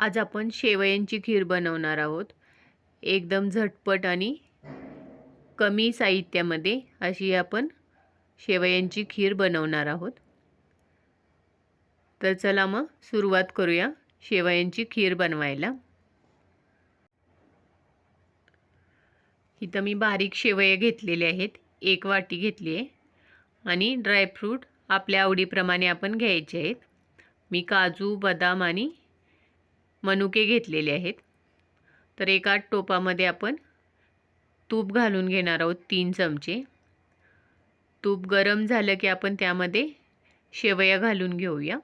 आज आपण शेवयांची खीर बनवणार आहोत. एकदम झटपट आणि कमी साहित्यामध्ये अशी आपण शेवयांची खीर बनवणार आहोत. तर चला मग सुरुवात करूया शेवयांची खीर बनवायला. इथं मी बारीक शेवया घेतलेले आहेत. एक वाटी घेतली आहे. आणि ड्रायफ्रूट आपल्या आवडीप्रमाणे आपण घ्यायचे आहेत. मी काजू बदाम आणि मनुके घेतलेले आहेत. तर एका टोपामध्ये आपण तूप घालून घेणार आहोत तीन चमचे. तूप गरम झालं की आपण त्यामध्ये शेवया घालून घेऊया.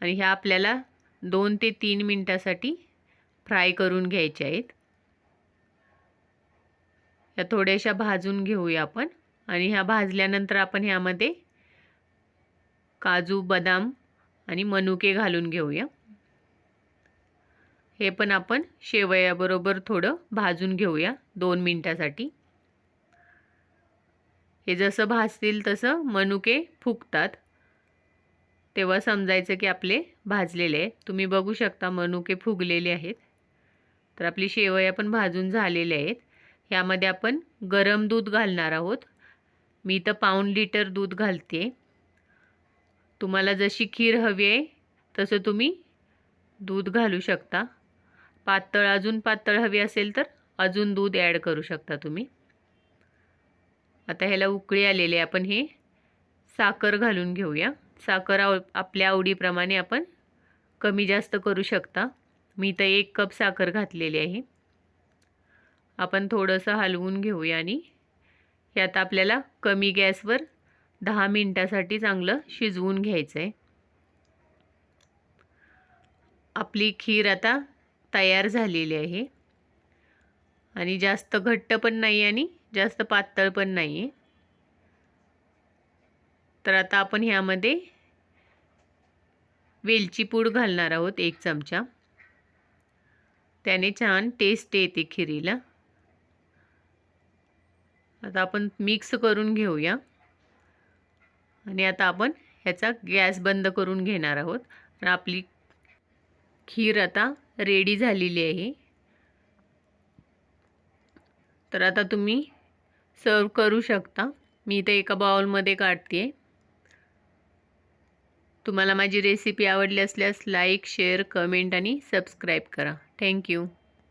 आणि ह्या आपल्याला दोन ते तीन मिनटासाठी फ्राय करून घ्यायच्या आहेत. या थोड्याशा भाजून घेऊया आपण. आणि ह्या भाजल्यानंतर आपण ह्यामध्ये काजू बदाम आणि मनुके घालून घेऊया. हे पण आपण शेवयाबरोबर थोडं भाजून घेऊया दोन मिनटासाठी. हे जसं भाजतील तसं मनुके फुगतात. तेव्हा समजायचं की आपले भाजलेले आहे तुम्ही बघू शकता मनुके फुगलेले आहेत. तर आपली शेवया पण भाजून झालेले आहेत. ह्यामध्ये आपण गरम दूध घालणार आहोत. मी तर पाऊण लिटर दूध घालते. तुम्हाला जशी खीर हवी आहे तसं तुम्ही दूध घालू शकता. पातळ अजून पातळ हवी असेल तर अजून दूध ॲड करू शकता तुम्ही. आता ह्याला उकळी आलेली आपण हे साखर घालून घेऊया. साखर आव आपल्या आवडीप्रमाणे आपण कमी जास्त करू शकता. मी तर एक कप साखर घातलेली आहे. आपण थोडंसं हलवून घेऊया आणि यात आपल्याला कमी गॅसवर दहा मिनटासाठी चांगलं शिजवून घ्यायचं आहे आपली खीर आता तयार झालेली आहे. आणि जास्त घट्ट पण नाही आणि जास्त पातळ पण नाही आहे तर आता आपण ह्यामध्ये वेलची पूड घालणार आहोत एक चमचा. त्याने छान टेस्ट येते खिरीला. आता आपण मिक्स करून घेऊया. आणि आता आपण ह्याचा गॅस बंद करून घेणार आहोत. तर आपली खीर आता रेडी झालेली आहे. तर आता तुम्ही सर्व करू शकता. मी इथे एका बाउलमध्ये काढते. तुम्हाला माझी रेसिपी आवडली असल्यास लाईक शेअर कमेंट आणि सबस्क्राईब करा. Thank you